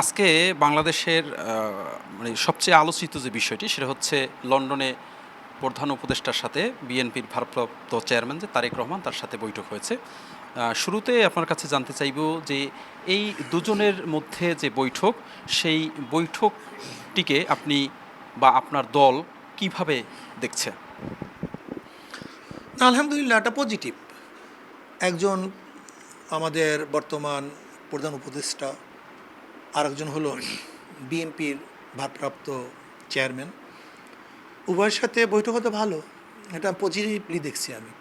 আজকে বাংলাদেশের মানে সবচেয়ে আলোচিত যে বিষয়টি সেটা হচ্ছে লন্ডনে প্রধান উপদেষ্টার সাথে বিএনপির ভারপ্রাপ্ত চেয়ারম্যান যে তারেক রহমান, তার সাথে বৈঠক হয়েছে। শুরুতে আপনার কাছে জানতে চাইব যে এই দুজনের মধ্যে যে বৈঠক, সেই বৈঠকটিকে আপনি বা আপনার দল কীভাবে দেখছে? আলহামদুলিল্লাহ, এটা পজিটিভ একজন আমাদের বর্তমান প্রধান উপদেষ্টা আরেকজন হলো বিএনপির ভারপ্রাপ্ত চেয়ারম্যান। উভয়ের সাথে বৈঠক হতে ভালো, এটা পজিটিভলি দেখছি আমি।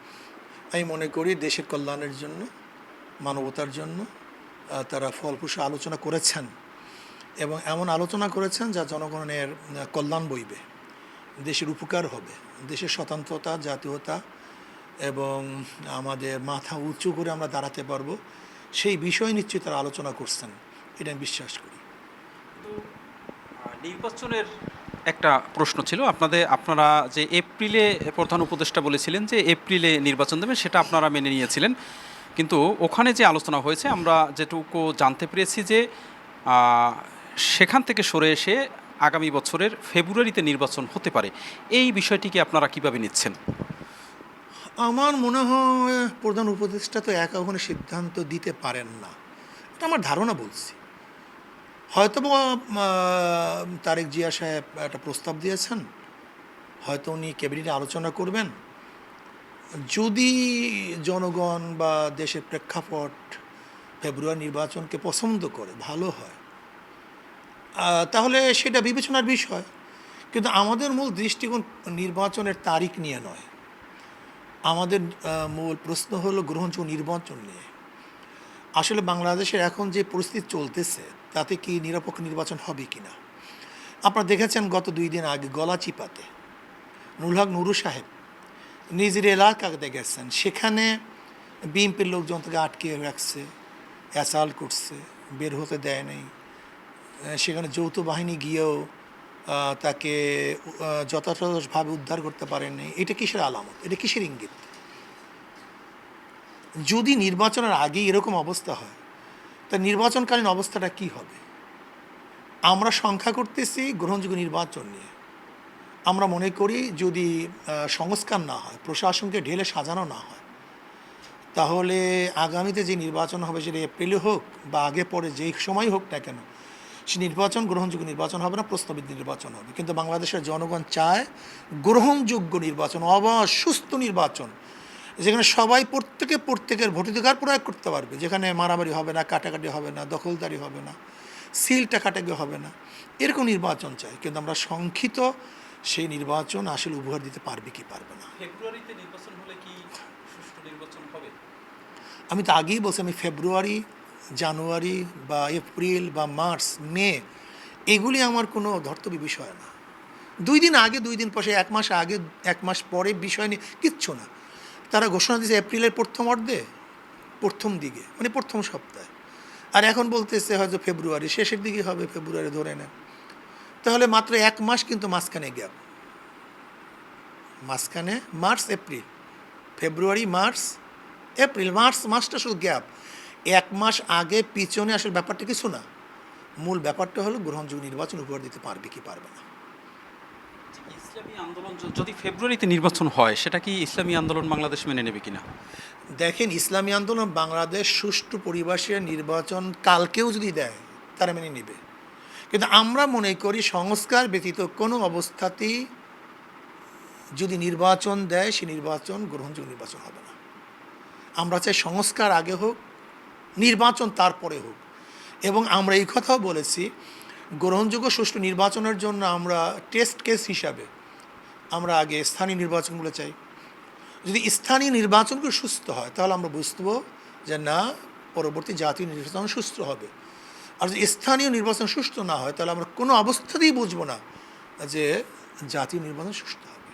আমি মনে করি দেশের কল্যাণের জন্য, মানবতার জন্য তারা ফলপ্রসূ আলোচনা করেছেন এবং এমন আলোচনা করেছেন যা জনগণের কল্যাণ বইবে, দেশের উপকার হবে, দেশের স্বতন্ত্রতা, জাতীয়তা এবং আমাদের মাথা উঁচু করে আমরা দাঁড়াতে পারব, সেই বিষয় নিশ্চয়ই তারা আলোচনা করছেন। এটা আমি বিশ্বাস করি। নির্বাচনের একটা প্রশ্ন ছিল আপনাদের আপনারা যে এপ্রিলে প্রধান উপদেষ্টা বলেছিলেন যে এপ্রিলে নির্বাচন দেবেন সেটা আপনারা মেনে নিয়েছিলেন। কিন্তু ওখানে যে আলোচনা হয়েছে আমরা যেটুকু জানতে পেরেছি যে সেখান থেকে সরে এসে আগামী বছরের ফেব্রুয়ারিতে নির্বাচন হতে পারে। এই বিষয়টিকে আপনারা কীভাবে নিচ্ছেন? আমার মনে হয় প্রধান উপদেষ্টা তো একা ওখানে সিদ্ধান্ত দিতে পারেন না। এটা আমার ধারণা বলছি। হয়তো তারেক জিয়া সাহেব একটা প্রস্তাব দিয়েছেন। হয়তো উনি ক্যাবিনেটে আলোচনা করবেন। যদি জনগণ বা দেশের প্রেক্ষাপট ফেব্রুয়ারি নির্বাচনকে পছন্দ করে, ভালো হয়। তাহলে সেটা বিবেচনার বিষয়। কিন্তু আমাদের মূল দৃষ্টিকোণ নির্বাচনের তারিখ নিয়ে নয়। আমাদের মূল প্রশ্ন হলো গ্রহণযোগ্য নির্বাচন নিয়ে। আসলে বাংলাদেশের এখন যে পরিস্থিতি চলতেছে তাতে কি নিরপেক্ষ নির্বাচন হবে কি না আপনারা দেখেছেন গত দুই দিন আগে গলাচিপাতে নুরুল হক নুরু সাহেব নিজের এলাকাতে গেছেন। সেখানে বিএনপির লোকজন তাকে আটকে রাখছে অ্যাসাল করছে, বের হতে দেয় নাই। সেখানে যৌথ বাহিনী গিয়েও তাকে যথাযথভাবে উদ্ধার করতে পারেননি এটা কিসের আলামত? এটা কিসের ইঙ্গিত? যদি নির্বাচনের আগেই এরকম অবস্থা হয় তা নির্বাচনকালীন অবস্থাটা কি হবে? আমরা সংখ্যা করতেছি গ্রহণযোগ্য নির্বাচন নিয়ে। আমরা মনে করি যদি সংস্কার না হয়, প্রশাসনকে ঢেলে সাজানো না হয়, তাহলে আগামীতে যে নির্বাচন হবে সেটা এপ্রিলে হোক বা আগে পরে যেই সময় হোক না কেন, সে নির্বাচন, গ্রহণযোগ্য নির্বাচন হবে না প্রস্তাবিত নির্বাচন হবে। কিন্তু বাংলাদেশের জনগণ চায় গ্রহণযোগ্য নির্বাচন, অবাধ, সুস্থ নির্বাচন। যেখানে সবাই প্রত্যেকে প্রত্যেকের ভোটাধিকার প্রয়োগ করতে পারবে। যেখানে মারামারি হবে না কাটাকাটি হবে না দখলদারি হবে না সিলটা কাটাকে হবে না এরকম নির্বাচন চাই। কিন্তু আমরা সংক্ষিত সেই নির্বাচন আসলে উপহার দিতে পারবে কি পারবে না। ফেব্রুয়ারিতে নির্বাচন হলে কি সুষ্ঠু নির্বাচন হবে? আমি তো আগেই বলছি আমি ফেব্রুয়ারি জানুয়ারি বা এপ্রিল বা মার্চ মে এগুলি আমার কোনো ধর্তব্য বিষয় না। দুই দিন আগে দুই দিন পরে এক মাস আগে এক মাস পরে বিষয় নিয়ে কিচ্ছু না। তারা ঘোষণা দিয়েছে এপ্রিলের প্রথম অর্ধে, প্রথম দিকে মানে প্রথম সপ্তাহে। আর এখন বলতেছে হয়তো ফেব্রুয়ারি, শেষের দিকে হবে ফেব্রুয়ারি ধরে নেন। তাহলে মাত্র এক মাস কিন্তু মাঝখানে গ্যাপ মাঝখানে March, April. February, March, April, March মাসটা শুধু গ্যাপ এক মাস আগে পিছনে আসলে ব্যাপারটা কিছু না। মূল ব্যাপারটা হলো গ্রহণযোগ্য নির্বাচন উপহার দিতে পারবে কি পারবে না। ইসলামী আন্দোলন যদি ফেব্রুয়ারিতে নির্বাচন হয়, সেটা কি ইসলামী আন্দোলন বাংলাদেশ মেনে নেবে কিনা? দেখেন, ইসলামী আন্দোলন বাংলাদেশ সুষ্ঠু পরিবেশের নির্বাচন কালকেও যদি দেয়, তারা মেনে নেবে। কিন্তু আমরা মনে করি সংস্কার ব্যতীত কোনো অবস্থাতেই যদি নির্বাচন দেয়, সে নির্বাচন গ্রহণযোগ্য নির্বাচন হবে না। আমরা চাই সংস্কার আগে হোক, নির্বাচন তারপরে হোক। এবং আমরা এই কথাও বলেছি গ্রহণযোগ্য সুষ্ঠু নির্বাচনের জন্য আমরা টেস্ট কেস হিসাবে আমরা আগে স্থানীয় নির্বাচনগুলো চাই। যদি স্থানীয় নির্বাচনগুলো সুস্থ হয়, তাহলে আমরা বুঝব যে না, পরবর্তী জাতীয় নির্বাচন সুস্থ হবে। আর যদি স্থানীয় নির্বাচন সুস্থ না হয়, তাহলে আমরা কোনো অবস্থাতেই বুঝব না যে জাতীয় নির্বাচন সুস্থ হবে।